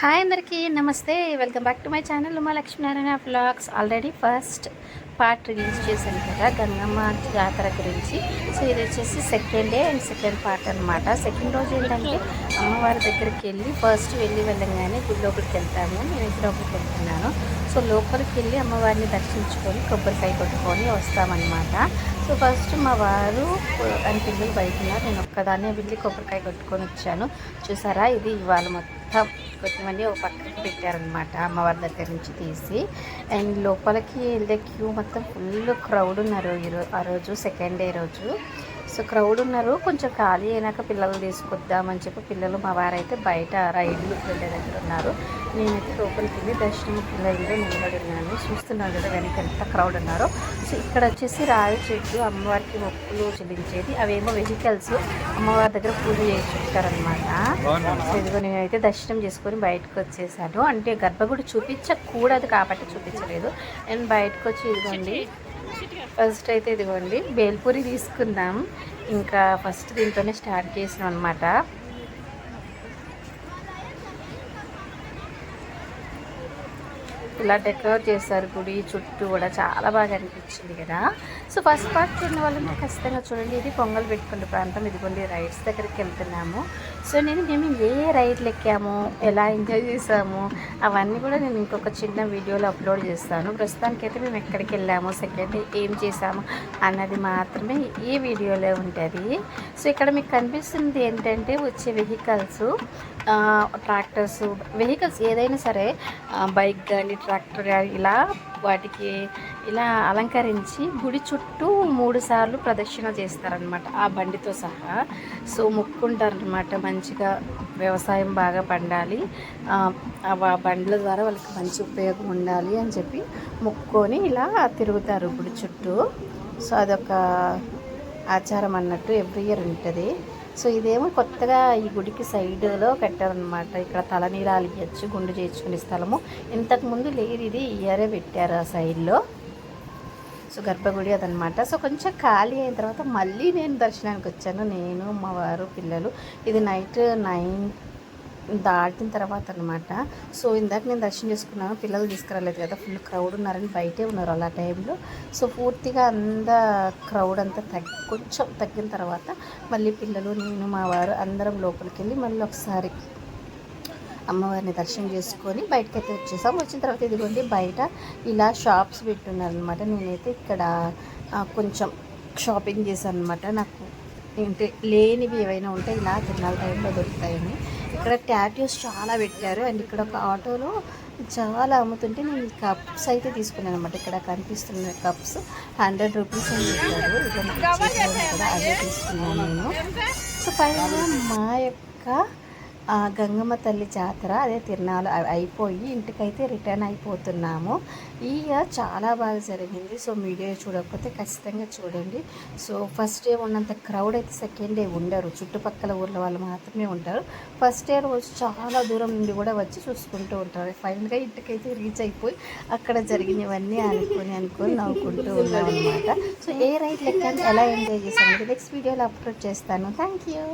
Hi అందరికీ నమస్తే. Welcome back to my channel Uma Lakshminarayana vlogs. Already first part release చేశాను కదా గంగమ్మ జాతర గురించి. సో ఇది వచ్చేసి second day and second part అనమాట సెకండ్ రోజు ఏంటంటే అమ్మవారి దగ్గరికి వెళ్ళి ఫస్ట్ వెళ్ళి వెళ్ళంగానే గుడి లోపలికి వెళ్తాము. నేను ఇంటి లోపలికి వెళ్తున్నాను. సో లోపలికి వెళ్ళి అమ్మవారిని దర్శించుకొని కొబ్బరికాయ కొట్టుకొని వస్తామన్నమాట. సో ఫస్ట్ మా వారు అని పిల్లలు బయట ఉన్నారు. నేను ఒక్కదాన్నే వెళ్ళి కొబ్బరికాయ కొట్టుకొని వచ్చాను. చూసారా? ఇది ఇవాళ మొత్తం. కొంతమంది ఒక పక్కకి పెట్టారనమాట అమ్మవారి దగ్గర నుంచి తీసి. అండ్ లోపలికి వెళ్ళే క్యూ మొత్తం ఫుల్ క్రౌడ్ ఉన్నారు ఈరోజు ఆ రోజు సెకండ్ డే రోజు. సో క్రౌడ్ ఉన్నారు. కొంచెం ఖాళీ అయినాక పిల్లలు తీసుకొద్దామని చెప్పి పిల్లలు మా వారైతే బయట రైడ్లు వెళ్ళే దగ్గర ఉన్నారు. నేనైతే లోపలికి వెళ్ళి దర్శనం పిల్లలు నిలబడి ఉన్నాను. చూస్తున్నాను కదా వెనక ఎంత క్రౌడ్ ఉన్నారో. సో ఇక్కడ వచ్చేసి రాయి చెట్లు అమ్మవారికి మొక్కులు చెల్లించేది. అవేమో వెహికల్స్ అమ్మవారి దగ్గర పూజ చేయించుకుంటారనమాట సో ఇదిగో నేనైతే దర్శనం చేసుకొని బయటకు వచ్చేసాను. అంటే గర్భగుడి చూపించకూడదు కాబట్టి చూపించలేదు. నేను బయటకు వచ్చి ఇదిగోండి. ఫస్ట్ అయితే ఇదిగోండి బేల్పూరి తీసుకుందాం. ఇంకా ఫస్ట్ దీంతోనే స్టార్ట్ చేసినాం అనమాట ఇలా డెకరేట్ చేశారు గుడి చుట్టూ కూడా చాలా బాగా అనిపించింది కదా. సో ఫస్ట్ పార్ట్ చూడని వాళ్ళంటే ఖచ్చితంగా చూడండి. ఇది పొంగల్ పెట్టుకునే ప్రాంతం. ఇదిగోండి రైడ్స్ దగ్గరికి వెళ్తున్నాము. సో నేను మేము ఏ రైడ్లు ఎక్కాము ఎలా ఎంజాయ్ చేసాము అవన్నీ కూడా నేను ఇంకొక చిన్న వీడియోలో అప్లోడ్ చేస్తాను. ప్రస్తుతానికైతే మేము ఎక్కడికి వెళ్ళాము సెకండ్ ఏం చేసాము అన్నది మాత్రమే ఈ వీడియోలో ఉంటుంది. సో ఇక్కడ మీకు కనిపిస్తుంది ఏంటంటే వచ్చే వెహికల్స్ ట్రాక్టర్స్ వెహికల్స్ ఏదైనా సరే బైక్ కానీ ట్రాక్టర్ కానీ ఇలా వాటికి ఇలా అలంకరించి గుడి చుట్టూ మూడు సార్లు ప్రదక్షిణ చేస్తారనమాట ఆ బండితో సహా. సో మొక్కుంటారనమాట మంచిగా వ్యవసాయం బాగా పండాలి. ఆ బండ్ల ద్వారా వాళ్ళకి మంచి ఉపయోగం ఉండాలి అని చెప్పి మొక్కుకొని ఇలా తిరుగుతారు గుడి చుట్టూ. సో అదొక ఆచారం అన్నట్టు ఎవ్రీ ఇయర్ ఉంటుంది. సో ఇదేమో కొత్తగా ఈ గుడికి సైడ్లో కట్టారనమాట ఇక్కడ తలనీరాలు ఇవ్వచ్చు గుండు చేర్చుకునే స్థలము. ఇంతకుముందు లేదు ఇది ఇయరే పెట్టారు ఆ సైడ్లో. సో గర్భగుడి అదనమాట సో కొంచెం ఖాళీ అయిన తర్వాత మళ్ళీ నేను దర్శనానికి వచ్చాను నేను మా వారు పిల్లలు. ఇది నైట్ నైన్ దాటిన తర్వాత అనమాట సో ఇందాక నేను దర్శనం చేసుకున్నాను పిల్లలు తీసుకురాలేదు కదా ఫుల్ క్రౌడ్ ఉన్నారని బయటే ఉన్నారు అలా టైంలో. సో పూర్తిగా అంత క్రౌడ్ అంతా తగ్గి కొంచెం తగ్గిన తర్వాత మళ్ళీ పిల్లలు నేను మా వారు అందరం లోపలికి వెళ్ళి మళ్ళీ ఒకసారి అమ్మవారిని దర్శనం చేసుకొని బయటకైతే వచ్చేసాం. వచ్చిన తర్వాత ఇదిగోండి బయట ఇలా షాప్స్ పెట్టున్నారనమాట. నేనైతే ఇక్కడ కొంచెం షాపింగ్ చేశాను అనమాట నాకు ఏంటి లేనివి ఏవైనా ఉంటే ఇలా తిరునాళ్ళ టైంలో దొరుకుతాయని. ఇక్కడ ట్యాటూస్ చాలా పెట్టారు. అండ్ ఇక్కడ ఒక ఆటోలో చాలా అమ్ముతుంటే నేను కప్స్ అయితే తీసుకున్నాను అనమాట ఇక్కడ కనిపిస్తున్న కప్స్ హండ్రెడ్ రూపీస్ అని చెప్పారు. ఇక్కడ అదే తీసుకున్నాను నేను. సో ఫైనల్గా మా యొక్క గంగమ్మ తల్లి జాతర అదే తిరునాలు అయిపోయి ఇంటికైతే రిటర్న్ అయిపోతున్నాము. ఈ ఇయర్ చాలా బాగా జరిగింది. సో మీడియా చూడకపోతే ఖచ్చితంగా చూడండి. సో ఫస్ట్ డే ఉన్నంత క్రౌడ్ అయితే సెకండ్ డే ఉండరు. చుట్టుపక్కల ఊర్ల వాళ్ళు మాత్రమే ఉంటారు. ఫస్ట్ డే రోజు చాలా దూరం నుండి కూడా వచ్చి చూసుకుంటూ ఉంటారు. ఫైనల్గా ఇంటికైతే రీచ్ అయిపోయి అక్కడ జరిగినవన్నీ అనుకొని అనుకొని నవ్వుకుంటూ ఉన్నాం అనమాట సో ఏ రైట్ లెక్క ఎలా ఎంజాయ్ చేసాము నెక్స్ట్ వీడియోలో అప్లోడ్ చేస్తాను. Thank you